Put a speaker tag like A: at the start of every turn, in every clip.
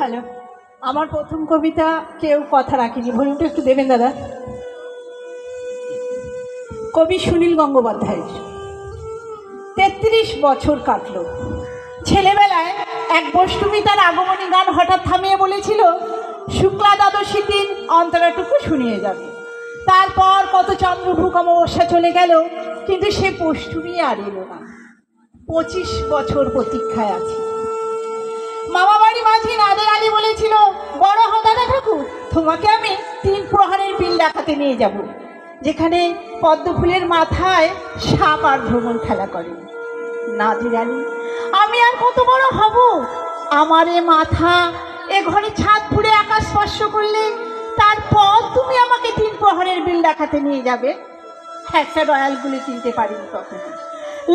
A: Hello আমার প্রথম কবিতা কেউ কথা রাখেনি। ভলিউমটা একটু দেবেন, দাদা? কবি সুনীল গঙ্গোপাধ্যায় তেত্রিশ বছর কাটলো। ছেলেবেলায় এক বষ্টমী তার আগমনী গান হঠাৎ থামিয়ে বলেছিল, শুক্লা দ্বাদশী দিন অন্তরাটুকু শুনিয়ে যাবে। তারপর কত চন্দ্রভূক অমাবস্যা চলে গেল, কিন্তু সে পষ্টমী আর এলো না। পঁচিশ বছর প্রতীক্ষায় আছে। মামা বাড়ি মাঝি নাদের আলী বলেছিল, বড় ঠাকুর, তোমাকে আমি তিন প্রহারের বিল দেখাতে নিয়ে যাব, যেখানে পদ্ম ফুলের মাথায় সাপ আর ভ্রমণ খেলা করে। নাজির আলী, আমি আর কত বড় হব? আমার এ মাথা এ ঘরে ছাদ ফুড়ে আকাশ স্পর্শ করলে তারপর তুমি আমাকে তিন প্রহরের বিল দেখাতে নিয়ে যাবে? একটা রয়্যালগুলি চিনতে পারিনি কখনো।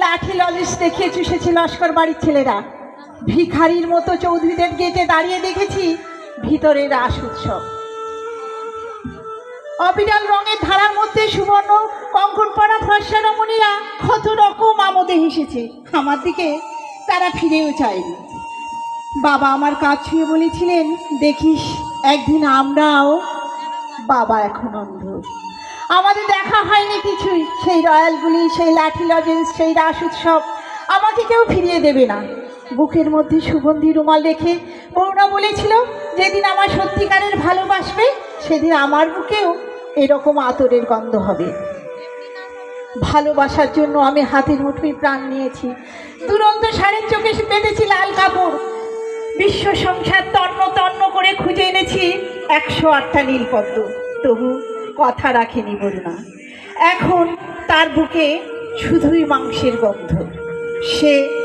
A: লাঠি ললিস দেখিয়ে চুষেছে লস্কর বাড়ির ছেলেরা। ভিখারির মতো চৌধুরীদের গেটে দাঁড়িয়ে দেখেছি ভিতরের রাস উৎসব। অবিরাল রঙের ধারার মধ্যে সুবর্ণ কঙ্কন পরা ফর্সা রমণীরা কত রকম আমোদে হেসেছে। আমার দিকে তারা ফিরেও চায়নি। বাবা আমার কাজ ছুঁয়ে বলেছিলেন, দেখিস, একদিন আমরাও বাবা এখন অন্ধ। আমাদের দেখা হয়নি কিছুই। সেই রয়্যালগুলি, সেই লাঠি লজেন্স, সেই রাস উৎসব আমাকে কেউ ফিরিয়ে দেবে না। বুকের মধ্যে সুগন্ধি রুমাল রেখে করুণা বলেছিল, যেদিন আমার সত্যিকারের ভালোবাসবে, সেদিন আমার বুকেও এরকম আতরের গন্ধ হবে। ভালোবাসার জন্য আমি হাতের মুঠোয় প্রাণ নিয়েছি। দুরন্ত শাড়ির চোখে বেঁধেছি লাল কাপড়। বিশ্ব সংসার তন্ন তন্ন করে খুঁজে এনেছি একশো আটটা নীলপদ্ম। তবু কথা রাখেনি বলুনা এখন তার বুকে শুধুই মাংসের গন্ধ। সে